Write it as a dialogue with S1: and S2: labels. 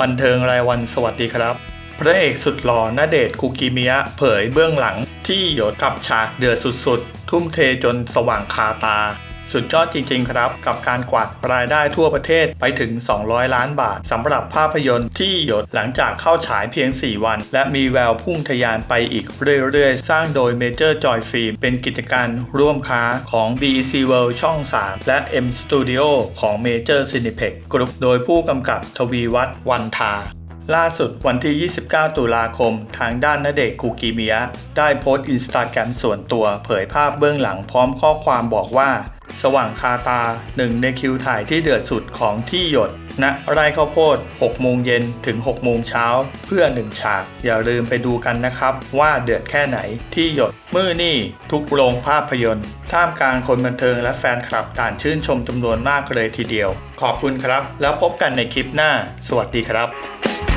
S1: บันเทิงรายวันสวัสดีครับ พระเอกสุดหล่อณเดชคุกิมิยะเผยเบื้องหลังที่หยดกับฉากเดือดสุดๆ ทุ่มเทจนสว่างคาตา สุดยอดจริง ๆ ครับ กับการกวาดรายได้ทั่วประเทศไปถึง 200 ล้านบาทสำหรับภาพยนตร์ที่หยดหลังจากเข้าฉายเพียง 4 วัน และมีแววพุ่งทะยานไปอีกเรื่อย ๆ สร้างโดย Major Joy Film เป็นกิจการร่วมค้าของ BEC World ช่อง 3 และ M Studio ของ Major Cineplex Group โดยผู้กำกับทวีวัฒน์วันทาล่าสุดวันที่ 29 ตุลาคม ทางด้านนเดชน์คุกิเมิยได้โพสต์อินสตาแกรมส่วนตัวเผยภาพเบื้องหลังพร้อมข้อความบอกว่า สว่างคาตาหนึ่งในคิวถ่ายที่เดือดสุดของที่หยดณไร่ข้าวโพด 6 โมงเย็นถึง 6 โมงเช้า เพื่อ 1 ฉาก อย่าลืมไปดูกันนะครับ ว่าเดือดแค่ไหนที่หยดมือนี่ทุกโรงภาพยนตร์ท่ามกลางคนบันเทิงและแฟนคลับต่างชื่นชมจำนวนมากเลยทีเดียว ขอบคุณครับ แล้วพบกันในคลิปหน้า สวัสดีครับ